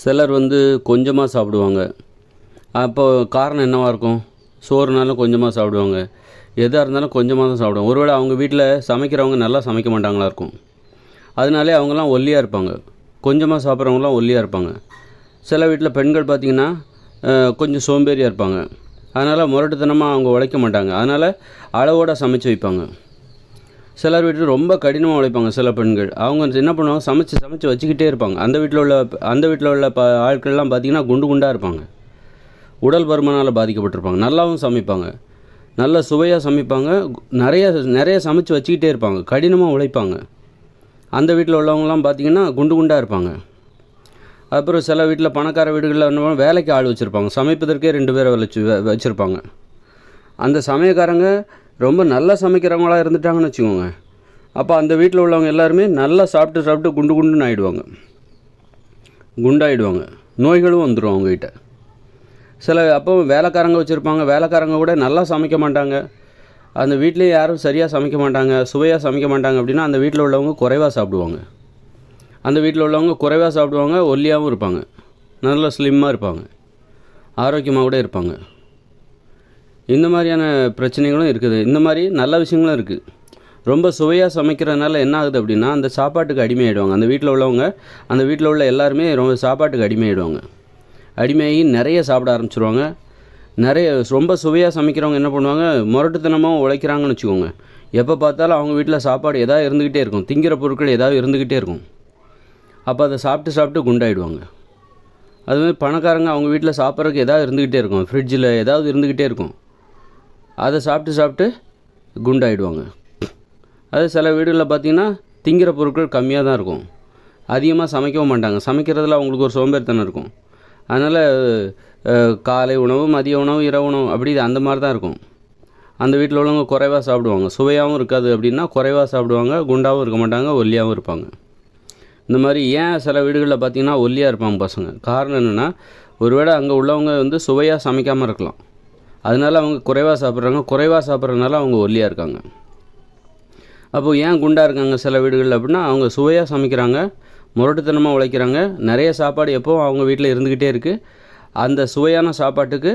சிலர் வந்து கொஞ்சமாக சாப்பிடுவாங்க. அப்போ காரணம் என்னவாக இருக்கும்? சோறுனாலும் கொஞ்சமாக சாப்பிடுவாங்க. எதாக இருந்தாலும் கொஞ்சமாக தான் சாப்பிடுவாங்க. ஒருவேளை அவங்க வீட்டில் சமைக்கிறவங்க நல்லா சமைக்க மாட்டாங்களா இருக்கும். அதனாலே அவங்கெல்லாம் ஒல்லியாக இருப்பாங்க. கொஞ்சமாக சாப்பிட்றவங்களாம் ஒல்லியாக இருப்பாங்க. சில வீட்டில் பெண்கள் பார்த்திங்கன்னா கொஞ்சம் சோம்பேறியாக இருப்பாங்க. அதனால் முரட்டுத்தனமாக அவங்க உழைக்க மாட்டாங்க. அதனால் அளவோடு சமைச்சு வைப்பாங்க. சிலர் வீட்டில் ரொம்ப கடினமாக உழைப்பாங்க சில பெண்கள். அவங்க என்ன பண்ணுவாங்க சமைச்சு சமைச்சு வச்சுக்கிட்டே இருப்பாங்க. அந்த வீட்டில் உள்ள அந்த வீட்டில் உள்ள ப ஆட்கள்லாம் பார்த்திங்கன்னா குண்டு குண்டாக இருப்பாங்க. உடல் பருமனால் பாதிக்கப்பட்டிருப்பாங்க. நல்லாவும் சமைப்பாங்க. நல்ல சுவையாக சமைப்பாங்க. நிறைய நிறைய சமைச்சு வச்சுக்கிட்டே இருப்பாங்க. கடினமாக உழைப்பாங்க. அந்த வீட்டில் உள்ளவங்கலாம் பார்த்திங்கன்னா குண்டு குண்டாக இருப்பாங்க. அப்புறம் சில வீட்டில் பணக்கார வீடுகளில் என்ன பண்ணுவாங்க, வேலைக்கு ஆள் வச்சுருப்பாங்க. சமைப்பதற்கே ரெண்டு பேரை வச்சு வச்சுருப்பாங்க. அந்த சமயக்காரங்க ரொம்ப நல்லா சமைக்கிறவங்களா இருந்துட்டாங்கன்னு வச்சுக்கோங்க. அப்போ அந்த வீட்டில் உள்ளவங்க எல்லாருமே நல்லா சாப்பிட்டு சாப்பிட்டு குண்டு குண்டுன்னு ஆயிடுவாங்க. குண்டாயிடுவாங்க. நோய்களும் வந்துடும் அவங்ககிட்ட. சில அப்போ வேலைக்காரங்க வச்சுருப்பாங்க. வேலைக்காரங்க கூட நல்லா சமைக்க மாட்டாங்க. அந்த வீட்லேயே யாரும் சரியாக சமைக்க மாட்டாங்க சுவையாக சமைக்க மாட்டாங்க அப்படின்னா அந்த வீட்டில் உள்ளவங்க குறைவாக சாப்பிடுவாங்க. அந்த வீட்டில் உள்ளவங்க குறைவாக சாப்பிடுவாங்க ஒல்லியாகவும் இருப்பாங்க. நல்ல ஸ்லிம்மாக இருப்பாங்க. ஆரோக்கியமாக கூட இருப்பாங்க. இந்த மாதிரியான பிரச்சனைகளும் இருக்குது. இந்த மாதிரி நல்ல விஷயங்களும் இருக்குது ரொம்ப சுவையாக சமைக்கிறதுனால என்ன ஆகுது அப்படின்னா அந்த சாப்பாட்டுக்கு அடிமையாயிடுவாங்க. அந்த வீட்டில் உள்ளவங்க அந்த வீட்டில் உள்ள எல்லாருமே ரொம்ப சாப்பாட்டுக்கு அடிமையாயிடுவாங்க. அடிமையாகி நிறைய சாப்பிட ஆரம்பிச்சிருவாங்க. நிறைய ரொம்ப சுவையாக சமைக்கிறவங்க என்ன பண்ணுவாங்க முரட்டுத்தனமாக உழைக்கிறாங்கன்னு வச்சுக்கோங்க. எப்போ பார்த்தாலும் அவங்க வீட்டில் சாப்பாடு எதாவது இருந்துக்கிட்டே இருக்கும். திங்கிற பொருட்கள் ஏதாவது இருந்துக்கிட்டே இருக்கும். அப்போ அதை சாப்பிட்டு சாப்பிட்டு குண்டாயிடுவாங்க. அதுமாதிரி பணக்காரங்க அவங்க வீட்டில் சாப்பிட்றதுக்கு எதாவது இருந்துக்கிட்டே இருக்கும். ஃப்ரிட்ஜில் ஏதாவது இருந்துக்கிட்டே இருக்கும். அதை சாப்பிட்டு சாப்பிட்டு குண்டாயிடுவாங்க. அது சில வீடுகளில் பார்த்தீங்கன்னா திங்கிற பொருட்கள் கம்மியாக தான் இருக்கும். அதிகமாக சமைக்கவும் மாட்டாங்க. சமைக்கிறதுல அவங்களுக்கு ஒரு சோம்பேறித்தனம் இருக்கும். அதனால் காலை உணவு மதிய உணவு இரவு உணவு அப்படி அந்த மாதிரி தான் இருக்கும். அந்த வீட்டில் உள்ளவங்க குறைவாக சாப்பிடுவாங்க. சுவையாகவும் இருக்காது அப்படின்னா குறைவாக சாப்பிடுவாங்க. குண்டாகவும் இருக்க மாட்டாங்க. ஒல்லியாகவும் இருப்பாங்க. இந்த மாதிரி ஏன் சில வீடுகளில் பார்த்தீங்கன்னா ஒல்லியாக இருப்பாங்க பசங்க? காரணம் என்னென்னா ஒருவேளை அங்கே உள்ளவங்க வந்து சுவையாக சமைக்காமல் இருக்கலாம். அதனால அவங்க குறைவாக சாப்பிட்றாங்க. குறைவாக சாப்பிட்றதுனால அவங்க ஒல்லியாக இருக்காங்க. அப்போது ஏன் குண்டாக இருக்காங்க சில வீடுகளில் அப்படின்னா அவங்க சுவையாக சமைக்கிறாங்க முரட்டுத்தனமாக உழைக்கிறாங்க. நிறைய சாப்பாடு எப்போவும் அவங்க வீட்டில் இருந்துக்கிட்டே இருக்குது அந்த சுவையான சாப்பாட்டுக்கு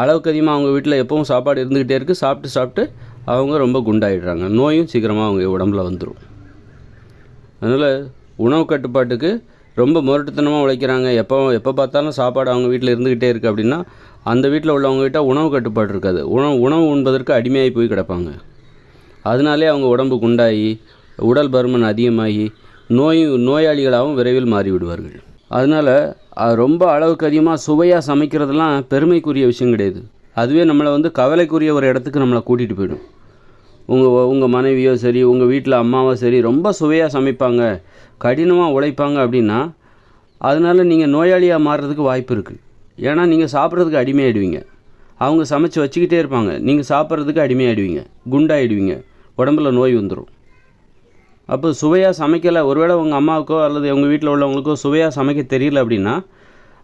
அளவுக்கு அதிகமாக அவங்க வீட்டில் எப்பவும் சாப்பாடு இருந்துக்கிட்டே இருக்குது சாப்பிட்டு சாப்பிட்டு அவங்க ரொம்ப குண்டாயிடுறாங்க. நோயும் சீக்கிரமாக அவங்க உடம்புல வந்துடும் அதனால் உணவு கட்டுப்பாட்டுக்கு ரொம்ப முரட்டுத்தனமாக உழைக்கிறாங்க. எப்போ எப்போ பார்த்தாலும் சாப்பாடு அவங்க வீட்டில் இருந்துக்கிட்டே இருக்குது அப்படின்னா அந்த வீட்டில் உள்ளவங்ககிட்ட உணவு கட்டுப்பாடு இருக்காது. உணவு உணவு உண்பதற்கு அடிமையாகி போய் கிடப்பாங்க. அதனாலே அவங்க உடம்பு குண்டாகி உடல் பருமன் அதிகமாகி நோய் நோயாளிகளாகவும் விரைவில் மாறிவிடுவார்கள். அதனால் ரொம்ப அளவுக்கு அதிகமாக சுவையாக சமைக்கிறதெல்லாம் பெருமைக்குரிய விஷயம் கிடையாது. அதுவே நம்மளை வந்து கவலைக்குரிய ஒரு இடத்துக்கு நம்மளை கூட்டிகிட்டு போயிடும். உங்கள் உங்கள் மனைவியோ சரி உங்கள் வீட்டில் அம்மாவோ சரி ரொம்ப சுவையாக சமைப்பாங்க கடினமாக உழைப்பாங்க அப்படின்னா அதனால நீங்கள் நோயாளியாக மாறுறதுக்கு வாய்ப்பு இருக்குது ஏன்னா நீங்கள் சாப்பிட்றதுக்கு அடிமையாயிடுவீங்க. அவங்க சமைச்சு வச்சுக்கிட்டே இருப்பாங்க. நீங்கள் சாப்பிட்றதுக்கு அடிமையாயிடுவீங்க. குண்டாயிடுவீங்க. உடம்புல நோய் வந்துடும் அப்போ சுவையாக சமைக்கலை ஒருவேளை உங்கள் அம்மாவுக்கோ அல்லது உங்கள் வீட்டில் உள்ளவங்களுக்கோ சுவையாக சமைக்க தெரியல அப்படின்னா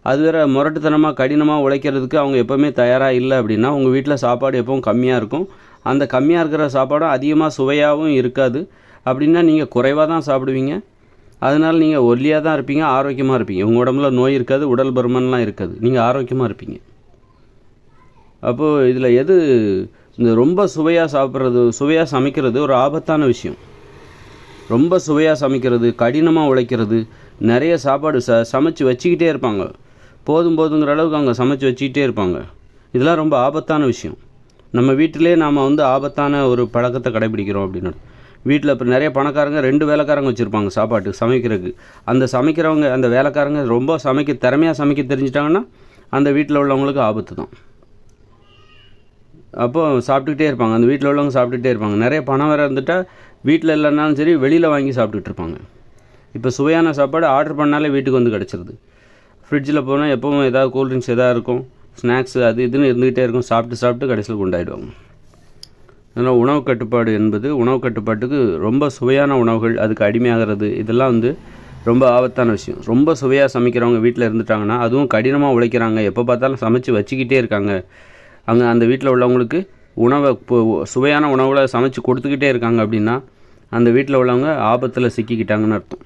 அது வேறு முரட்டுத்தனமாக கடினமாக உழைக்கிறதுக்கு அவங்க எப்போவுமே தயாராக இல்லை அப்படின்னா உங்கள் வீட்டில் சாப்பாடு எப்பவும் கம்மியாக இருக்கும். அந்த கம்மியாக இருக்கிற சாப்பாடும் அதிகமாக சுவையாகவும் இருக்காது. அப்படின்னா நீங்கள் குறைவாக தான் சாப்பிடுவீங்க. அதனால் நீங்கள் ஒல்லியாக தான் இருப்பீங்க ஆரோக்கியமாக இருப்பீங்க. உங்கள் உடம்புல நோய் இருக்காது உடல் பருமன்லாம் இருக்காது. நீங்கள் ஆரோக்கியமாக இருப்பீங்க. அப்போது இதில் எது இந்த ரொம்ப சுவையாக சாப்பிட்றது சுவையாக சமைக்கிறது ஒரு ஆபத்தான விஷயம். ரொம்ப சுவையாக சமைக்கிறது கடினமாக உழைக்கிறது நிறைய சாப்பாடு ச சமைச்சு வச்சுக்கிட்டே இருப்பாங்க. போதும் போதுங்கிற அளவுக்கு அவங்க சமைச்சு வச்சுக்கிட்டே இருப்பாங்க. இதெல்லாம் ரொம்ப ஆபத்தான விஷயம். நம்ம வீட்டிலே நாம் வந்து ஆபத்தான ஒரு பழக்கத்தை கடைபிடிக்கிறோம் அப்படின்னு வீட்டில் இப்போ நிறைய பணக்காரங்க ரெண்டு வேலைக்காரங்க வச்சுருப்பாங்க சாப்பாட்டுக்கு சமைக்கிறதுக்கு. அந்த சமைக்கிறவங்க அந்த வேலைக்காரங்க ரொம்ப சமைக்க திறமையாக சமைக்க தெரிஞ்சிட்டாங்கன்னா அந்த வீட்டில் உள்ளவங்களுக்கு ஆபத்து தான். அப்போ சாப்பிட்டுக்கிட்டே இருப்பாங்க. அந்த வீட்டில் உள்ளவங்க சாப்பிட்டுக்கிட்டே இருப்பாங்க. நிறைய பணம் வேறு இருந்துட்டால் வீட்டில் இல்லைனாலும் சரி வெளியில் வாங்கி சாப்பிட்டுட்டு இருப்பாங்க. இப்போ சுவையான சாப்பாடு ஆர்டர் பண்ணாலே வீட்டுக்கு வந்து கிடச்சிருது. ஃப்ரிட்ஜில் போனால் எப்பவும் ஏதாவது கூல்ட்ரிங்க்ஸ் எதாவது இருக்கும். ஸ்நாக்ஸ் அது இதுன்னு இருந்துக்கிட்டே இருக்கும். சாப்பிட்டு சாப்பிட்டு கடைசியில் குண்டாயிடுவாங்க. அதனால் உணவு கட்டுப்பாடு என்பது உணவு கட்டுப்பாட்டுக்கு ரொம்ப சுவையான உணவுகள் அதுக்கு அடிமையாகிறது இதெல்லாம் வந்து ரொம்ப ஆபத்தான விஷயம். ரொம்ப சுவையாக சமைக்கிறவங்க வீட்டில் இருந்துட்டாங்கன்னா அதுவும் கடினமாக உழைக்கிறாங்க. எப்போ பார்த்தாலும் சமைச்சு வச்சுக்கிட்டே இருக்காங்க. அங்கே அந்த வீட்டில் உள்ளவங்களுக்கு உணவை சுவையான உணவுகளை சமைச்சு கொடுத்துக்கிட்டே இருக்காங்க அப்படின்னா அந்த வீட்டில் உள்ளவங்க ஆபத்தில் சிக்கிக்கிட்டாங்கன்னு அர்த்தம்.